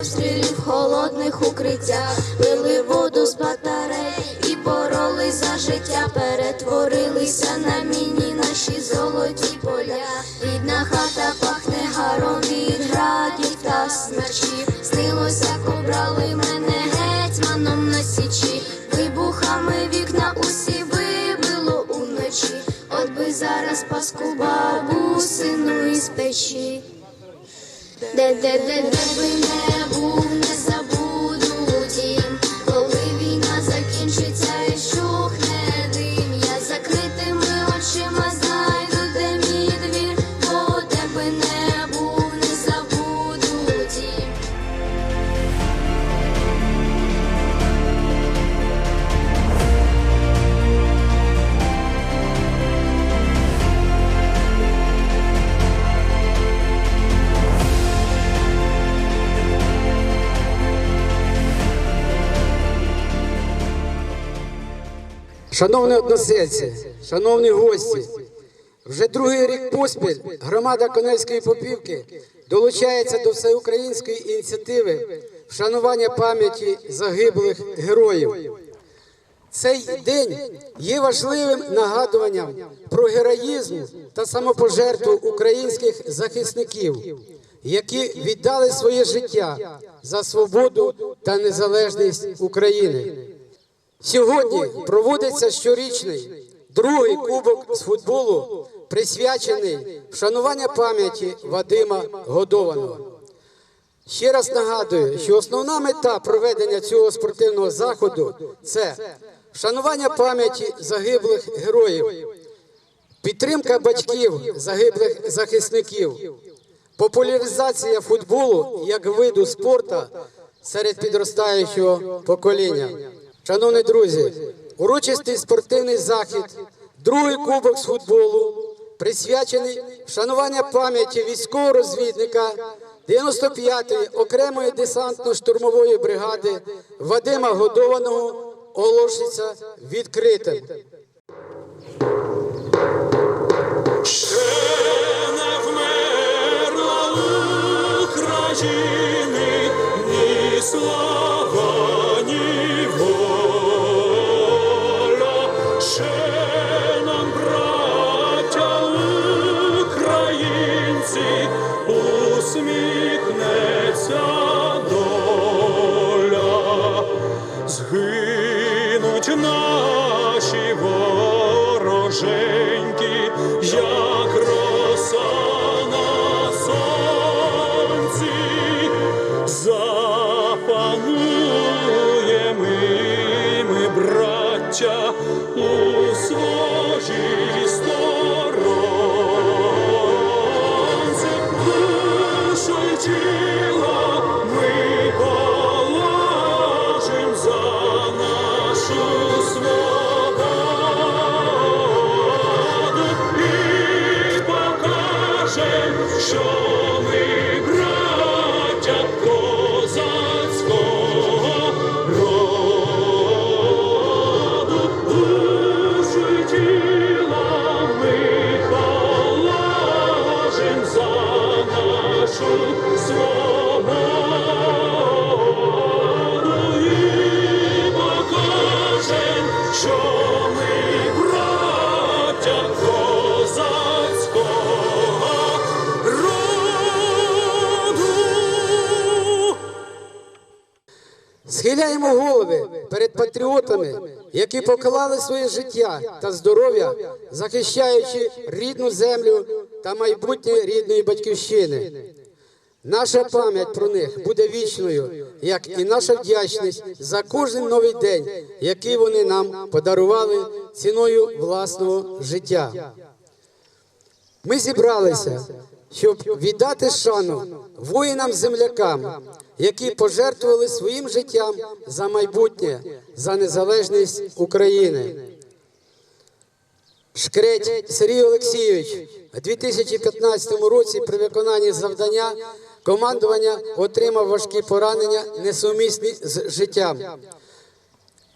обстрілів холодних укриттях, пили воду з батарей і боролись за життя, перетворилися на міні наші золоті поля. Рідна хата пахне гаром від градів та смерчів. Снилося, як обрали мене гетьманом на січі. Вибухами вікна усі вибило уночі. От би зараз паску бабусину із печі. Де, де, де, де би не був, не забуду Шановні односельці, шановні гості, вже другий рік поспіль громада Конельської Попівки долучається до всеукраїнської ініціативи вшанування пам'яті загиблих героїв. Цей день є важливим нагадуванням про героїзм та самопожертву українських захисників, які віддали своє життя за свободу та незалежність України. Сьогодні проводиться щорічний другий кубок з футболу, присвячений вшанування пам'яті Вадима Годованого. Ще раз нагадую, що основна мета проведення цього спортивного заходу це вшанування пам'яті загиблих героїв, підтримка батьків загиблих захисників, популяризація футболу як виду спорту серед підростаючого покоління. Шановні друзі, урочистий спортивний захід, другий кубок з футболу, присвячений вшанування пам'яті військового розвідника 95-ї окремої десантно-штурмової бригади Вадима Годованого оголошується відкритим. Браття, у свої сторонці, Схиляємо голови перед патріотами, які поклали своє життя та здоров'я, захищаючи рідну землю та майбутнє рідної батьківщини. Наша пам'ять про них буде вічною, як і наша вдячність за кожен новий день, який вони нам подарували ціною власного життя. Ми зібралися, щоб віддати шану воїнам-землякам, які пожертвували своїм життям за майбутнє, за незалежність України. Шкреть Сергій Олексійович у 2015 році при виконанні завдання командування отримав важкі поранення, несумісні з життям.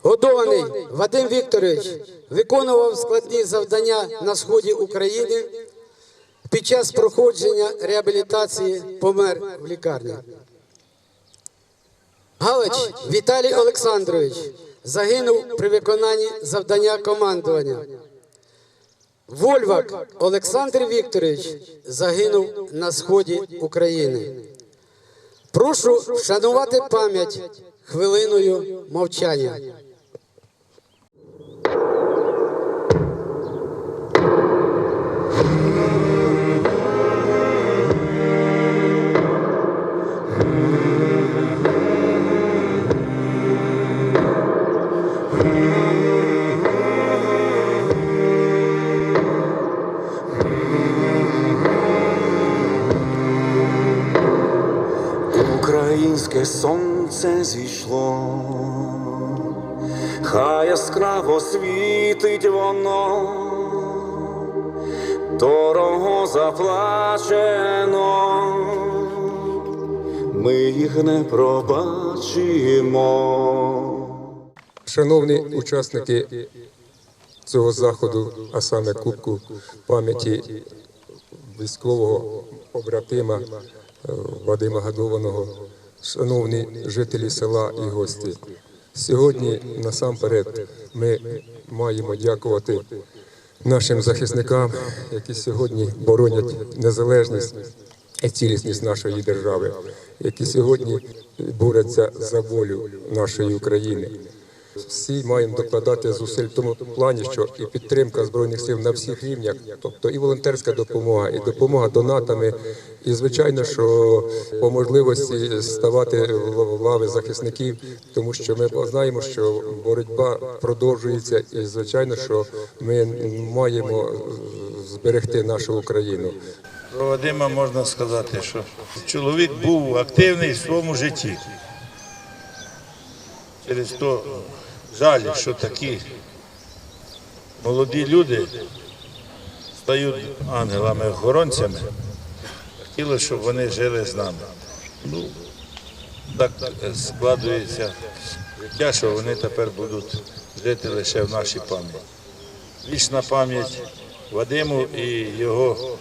Годований Вадим Вікторович виконував складні завдання на сході України. під час проходження реабілітації помер в лікарні. Галич Віталій Олександрович загинув при виконанні завдання командування. Вольвак Олександр Вікторович загинув на сході України. Прошу вшанувати пам'ять хвилиною мовчання. Сонце зійшло, хай яскраво світить воно, дорого заплачено, ми їх не пробачимо. Шановні учасники цього заходу, а саме Кубку пам'яті військового побратима е, Вадима Гадованого, шановні жителі села і гості. Сьогодні насамперед ми маємо дякувати нашим захисникам, які сьогодні боронять незалежність і цілісність нашої держави, які сьогодні борються за волю нашої України. Всі маємо докладати зусиль в тому плані, що і підтримка збройних сил на всіх рівнях, тобто і волонтерська допомога, і допомога донатами, і звичайно, що по можливості ставати в лави захисників, тому що ми знаємо, що боротьба продовжується, і звичайно, що ми маємо зберегти нашу Україну. Про Вадима можна сказати, що чоловік був активний в своєму житті. Через то жаль, що такі молоді люди стають ангелами-охоронцями. Хотілося, щоб вони жили з нами. Ну, так складується життя, що вони тепер будуть жити лише в нашій пам'яті. Вічна пам'ять Вадиму і його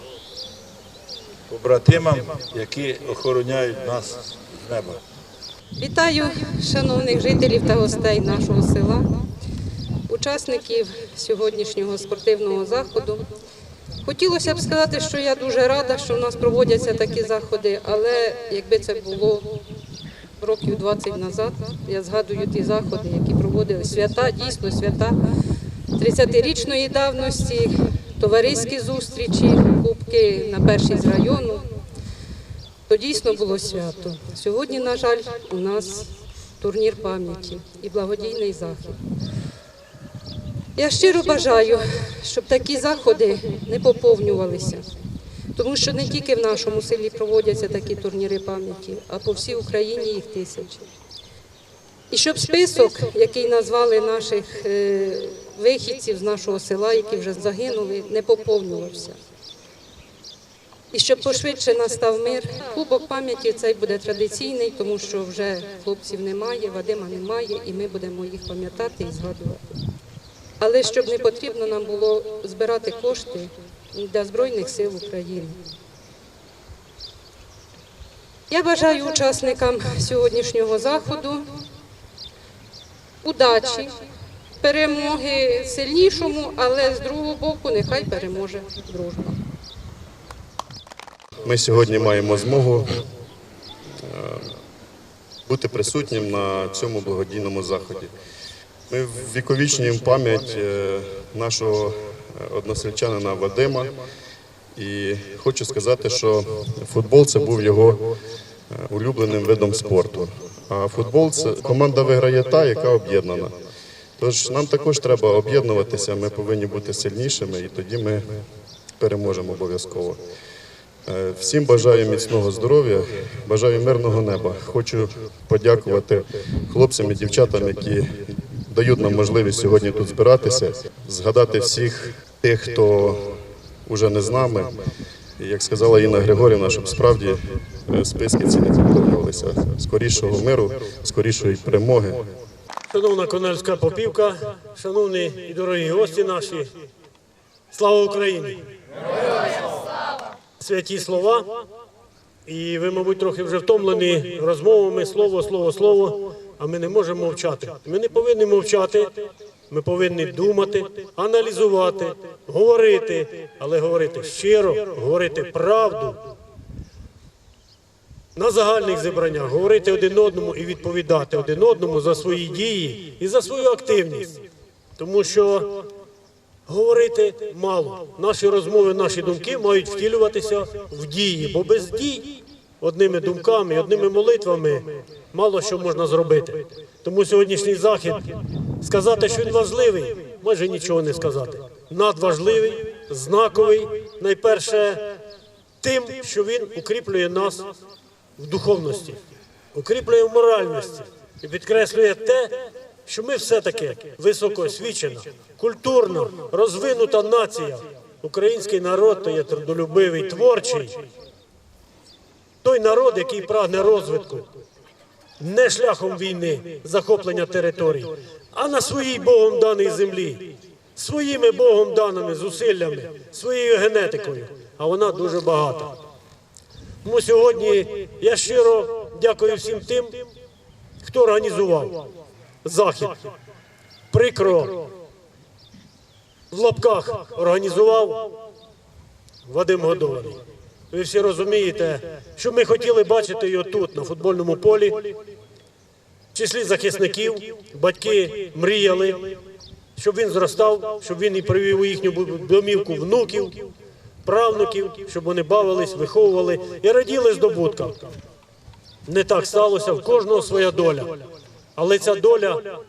побратимам, які охороняють нас з неба. Вітаю шановних жителів та гостей нашого села, учасників сьогоднішнього спортивного заходу. Хотілося б сказати, що я дуже рада, що в нас проводяться такі заходи, але якби це було років 20 назад, я згадую ті заходи, які проводили свята, дійсно свята 30-річної давності, товариські зустрічі, кубки на перший з району то дійсно було свято. Сьогодні, на жаль, у нас турнір пам'яті і благодійний захід. Я щиро бажаю, щоб такі заходи не поповнювалися, тому що не тільки в нашому селі проводяться такі турніри пам'яті, а по всій Україні їх тисячі. І щоб список, який назвали наших е, вихідців з нашого села, які вже загинули, не поповнювався. І щоб пошвидше настав мир, кубок пам'яті цей буде традиційний, тому що вже хлопців немає, Вадима немає, і ми будемо їх пам'ятати і згадувати. Але щоб не потрібно нам було збирати кошти для Збройних сил України. Я бажаю учасникам сьогоднішнього заходу удачі, перемоги сильнішому, але з другого боку нехай переможе дружба. Ми сьогодні маємо змогу е, бути присутнім на цьому благодійному заході. Ми віковічнюємо пам'ять е, нашого е, односельчанина Вадима. І хочу сказати, що футбол це був його улюбленим видом спорту. А футбол це команда виграє та, яка об'єднана. Тож нам також треба об'єднуватися, ми повинні бути сильнішими, і тоді ми переможемо обов'язково. Е, Всім бажаю міцного здоров'я, бажаю мирного неба. Хочу подякувати хлопцям і дівчатам, які дають нам можливість сьогодні тут збиратися, згадати всіх тих, хто вже не з нами. Як сказала Інна Григорівна, щоб справді е, списки ці не заповнювалися. Скорішого миру, скорішої перемоги. Шановна Конельська попівка, шановні і дорогі гості наші, слава Україні! Святі слова. І ви, мабуть, трохи вже втомлені розмовами, слово, слово, слово. А ми не можемо мовчати. Ми не повинні мовчати. Ми повинні думати, аналізувати, говорити, але говорити щиро, говорити правду. На загальних зібраннях говорити один одному і відповідати один одному за свої дії і за свою активність. Тому що говорити мало. Наші розмови, наші думки мають втілюватися в дії, бо без дій одними думками, одними молитвами мало що можна зробити. Тому сьогоднішній захід сказати, що він важливий, майже нічого не сказати. Надважливий, знаковий, найперше тим, що він укріплює нас в духовності, укріплює в моральності і підкреслює те, що ми все-таки високоосвічена, культурна, розвинута нація. Український народ то є трудолюбивий, творчий. Той народ, який прагне розвитку, не шляхом війни, захоплення територій, а на своїй Богом даній землі, своїми Богом даними зусиллями, своєю генетикою. А вона дуже багата. Тому сьогодні я щиро дякую всім тим, хто організував захід. Прикро в лапках організував Вадим Годований. Ви всі розумієте, що ми хотіли бачити його тут, на футбольному полі, в числі захисників, батьки мріяли, щоб він зростав, щоб він і привів у їхню домівку внуків, правнуків, щоб вони бавились, виховували і раділи здобуткам. Не так сталося, в кожного своя доля. Але ця доля,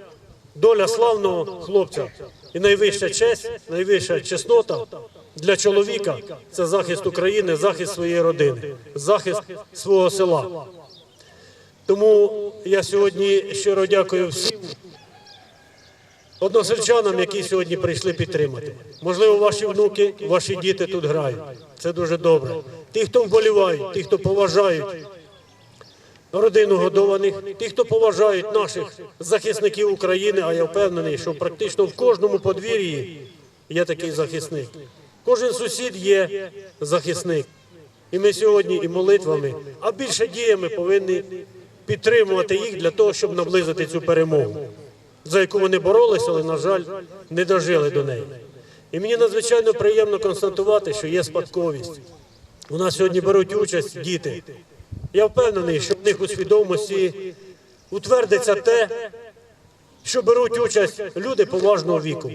доля славного хлопця і найвища честь, найвища чеснота для чоловіка це захист України, захист своєї родини, захист свого села. Тому я сьогодні щиро дякую всім односельчанам, які сьогодні прийшли підтримати. Можливо, ваші внуки, ваші діти тут грають. Це дуже добре. Ті, хто вболівають, ті, хто поважають родину годованих, ті, хто поважають наших захисників України, а я впевнений, що практично в кожному подвір'ї є такий захисник. Кожен сусід є захисник. І ми сьогодні і молитвами, а більше діями повинні підтримувати їх для того, щоб наблизити цю перемогу, за яку вони боролися, але, на жаль, не дожили до неї. І мені надзвичайно приємно констатувати, що є спадковість. У нас сьогодні беруть участь діти. Я впевнений, що в них у свідомості утвердиться те, що беруть участь люди поважного віку.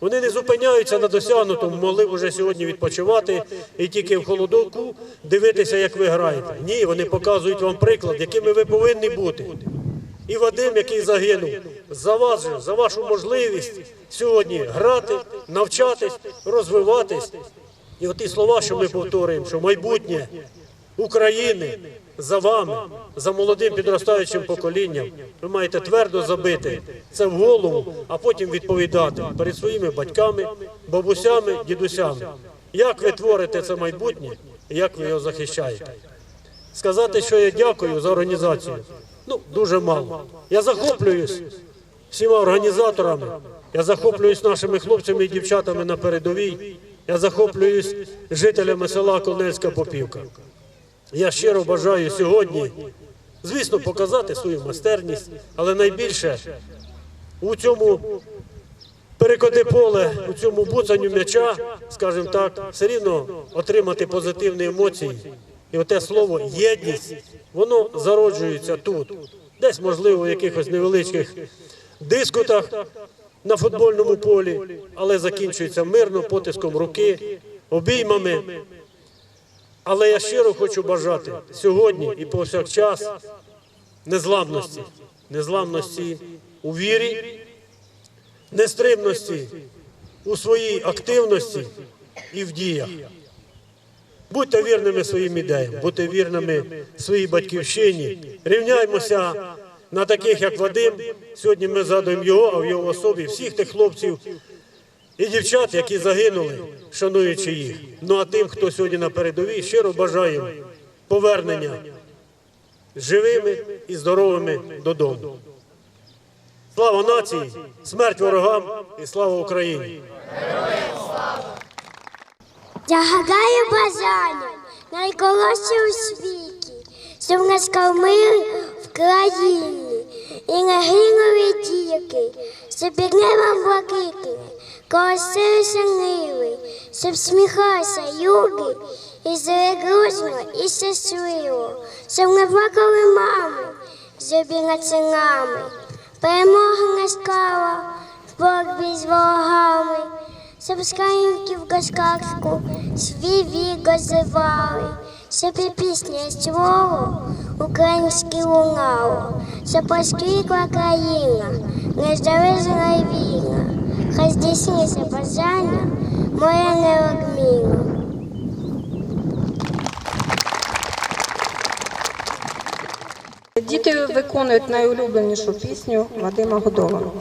Вони не зупиняються на досягнутому, могли б уже сьогодні відпочивати і тільки в холодовку дивитися, як ви граєте. Ні, вони показують вам приклад, якими ви повинні бути. І Вадим, який загинув, за вас, за вашу можливість сьогодні грати, навчатись, розвиватись. І оті слова, що ми повторюємо, що майбутнє України за вами, за молодим підростаючим поколінням, ви маєте твердо забити це в голову, а потім відповідати перед своїми батьками, бабусями, дідусями. Як ви творите це майбутнє і як ви його захищаєте? Сказати, що я дякую за організацію, ну дуже мало. Я захоплююсь всіма організаторами. Я захоплююсь нашими хлопцями і дівчатами на передовій. Я захоплююсь жителями села Колнельська Попівка. Я щиро бажаю сьогодні, звісно, показати свою майстерність, але найбільше у цьому перекоти поле, у цьому буцанню м'яча, скажімо так, все рівно отримати позитивні емоції. І оте слово єдність, воно зароджується тут. Десь, можливо, в якихось невеличких дискутах на футбольному полі, але закінчується мирно, потиском руки, обіймами. Але я щиро хочу бажати сьогодні і повсякчас незламності, незламності у вірі, нестримності у своїй активності і в діях. Будьте вірними своїм ідеям, будьте вірними своїй батьківщині. Рівняймося на таких, як Вадим. Сьогодні ми згадуємо його, а в його особі всіх тих хлопців і дівчат, які загинули, шануючи їх. Ну а тим, хто сьогодні на передовій, щиро бажаємо повернення живими і здоровими додому. Слава нації, смерть ворогам і слава Україні! Загадаю бажання, найколося у світі, щоб нас кормили в країні, і не гинули діяки, щоб під небом блакитне, колосилися ниви, щоб сміхався юги, і зли грузно, і щасливо, щоб не плакали мами, зубі синами. Перемога настала в боротьбі з ворогами, щоб країнки в Гаскарську свій вік озивали, щоб і пісня і слово українське лунало, щоб поскрікла країна, не здалежна й вільна, хай здійсниться бажання моє неодмінно. Діти виконують найулюбленішу пісню Вадима Годованого.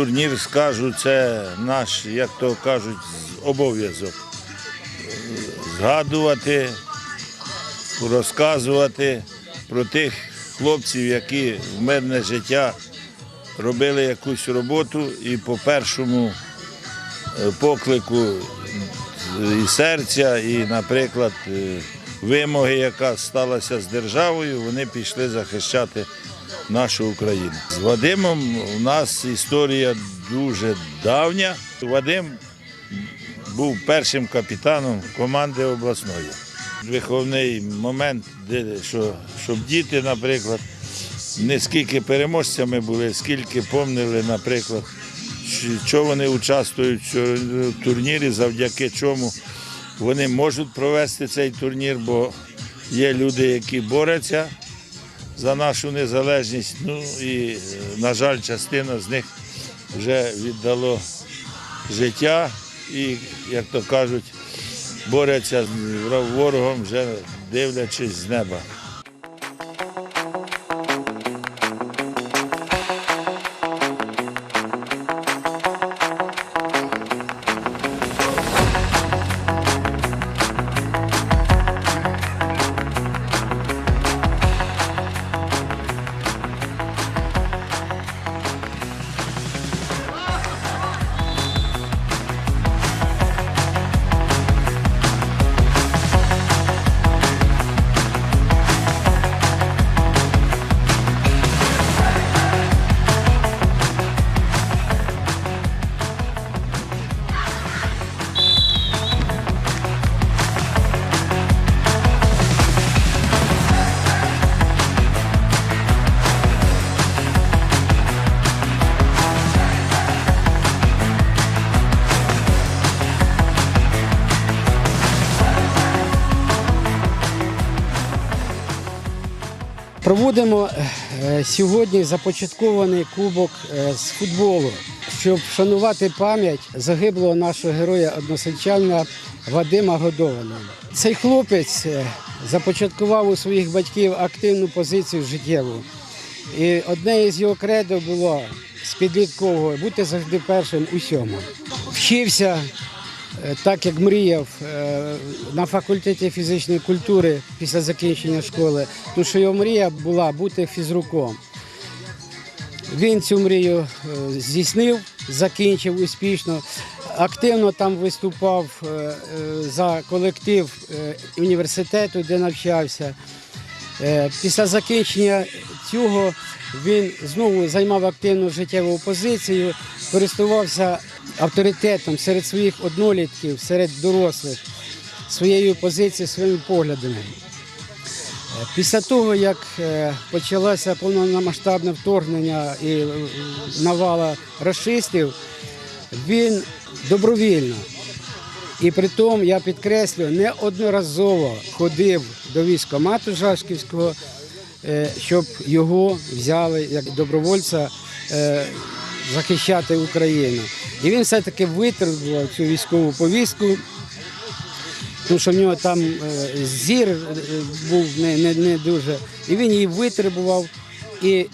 Турнір скажу, це наш, як то кажуть, обов'язок. Згадувати, розказувати про тих хлопців, які в мирне життя робили якусь роботу і по першому е, поклику і серця, і, наприклад, е, вимоги, яка сталася з державою, вони пішли захищати нашу Україну. З Вадимом у нас історія дуже давня. Вадим був першим капітаном команди обласної. Виховний момент, що, щоб діти, наприклад, не скільки переможцями були, скільки помнили, наприклад, що вони участвують в турнірі, завдяки чому вони можуть провести цей турнір, бо є люди, які борються за нашу незалежність. Ну і, е, на жаль, частина з них вже віддало життя і, як то кажуть, борються з ворогом, вже дивлячись з неба. Проводимо е, сьогодні започаткований кубок е, з футболу, щоб вшанувати пам'ять загиблого нашого героя односельчанина Вадима Годованого. Цей хлопець е, започаткував у своїх батьків активну позицію життєву. І одне із його кредо було з підліткового бути завжди першим у всьому. Вчився так, як мріяв е, на факультеті фізичної культури після закінчення школи, тому що його мрія була бути фізруком. Він цю мрію е, здійснив, закінчив успішно. Активно там виступав е, е, за колектив е, університету, де навчався. Е, Після закінчення цього він знову займав активну життєву позицію, користувався авторитетом серед своїх однолітків, серед дорослих, своєю позицією, своїми поглядами. Е, Після того, як е, почалося повномасштабне вторгнення і е, навала расистів, він добровільно і при тому, я підкреслю, неодноразово ходив до військкомату Жашківського, щоб його взяли як добровольця захищати Україну. І він все-таки витребував цю військову повістку, тому що в нього там е, зір е, був не, не, не дуже. І він її витребував і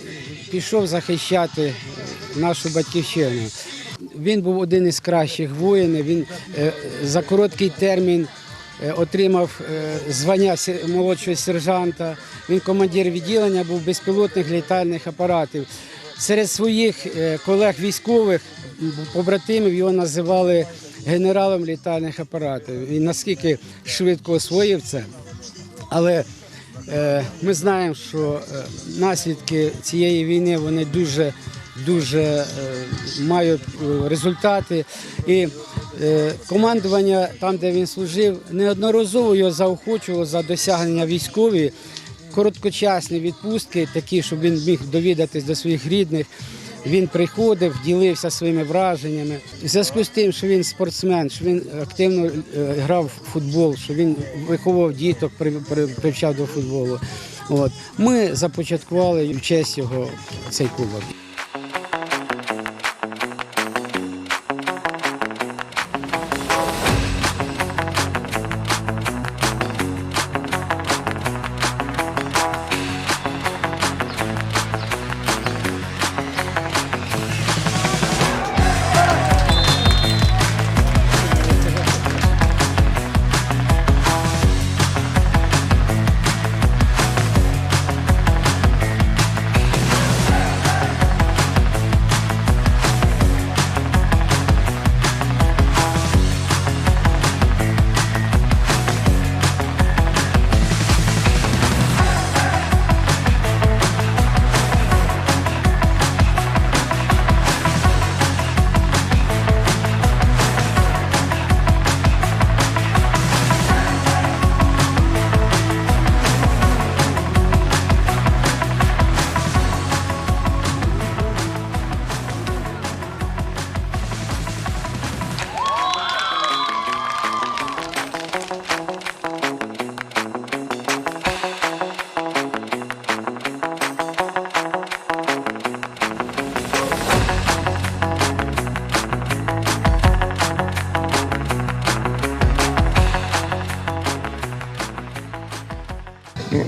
пішов захищати е, нашу батьківщину. Він був один із кращих воїнів. Він за короткий термін отримав звання молодшого сержанта. Він командир відділення був безпілотних літальних апаратів. Серед своїх е, колег військових побратимів його називали генералом літальних апаратів. Він наскільки швидко освоїв це. Але е, ми знаємо, що е, наслідки цієї війни вони дуже дуже мають результати. І командування там, де він служив, неодноразово його заохочувало за досягнення військові, короткочасні відпустки, такі, щоб він міг довідатись до своїх рідних. Він приходив, ділився своїми враженнями. В зв'язку з тим, що він спортсмен, що він активно е, грав в футбол, що він виховував діток, при- при- привчав до футболу. От. Ми започаткували в честь його цей кубок.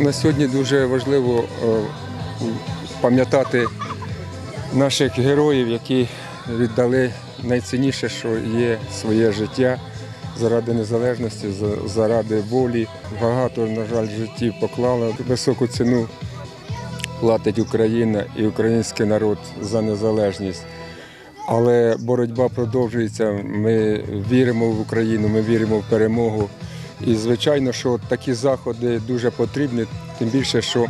На сьогодні дуже важливо е, пам'ятати наших героїв, які віддали найцінніше, що є своє життя заради незалежності, заради волі. Багато, на жаль, життів поклали. Високу ціну платить Україна і український народ за незалежність. Але боротьба продовжується. Ми віримо в Україну, ми віримо в перемогу. І звичайно, що такі заходи дуже потрібні, тим більше, що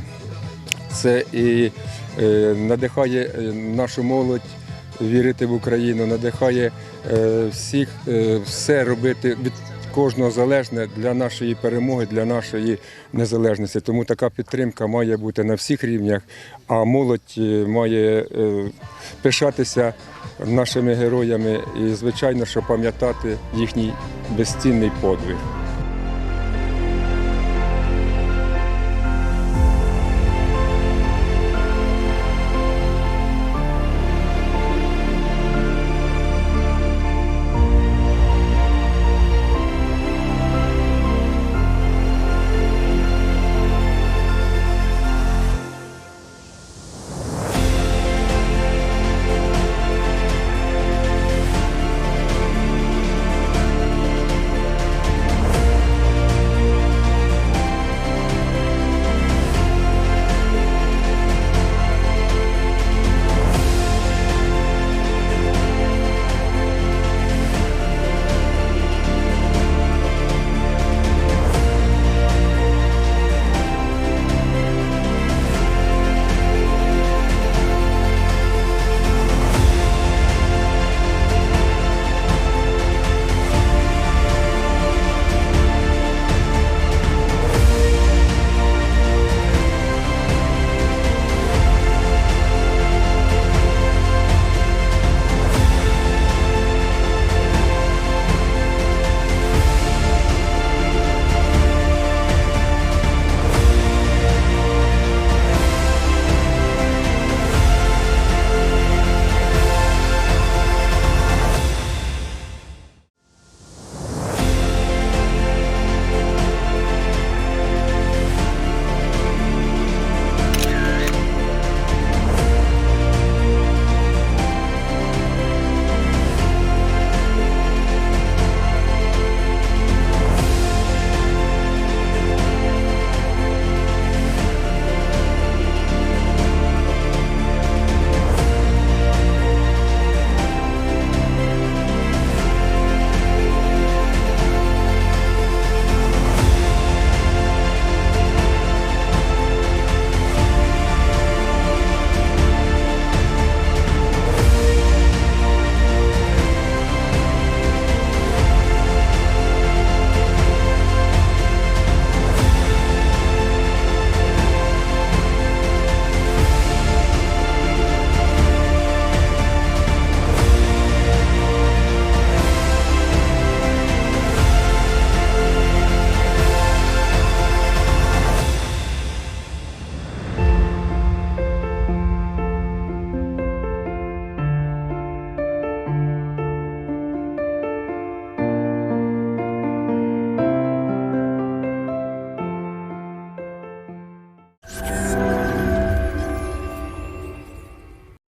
це і е, надихає е, нашу молодь вірити в Україну, надихає е, всіх все робити від кожного залежне для нашої перемоги, для нашої незалежності. Тому така підтримка має бути на всіх рівнях, а молодь має пишатися нашими героями і, звичайно, що пам'ятати їхній безцінний подвиг.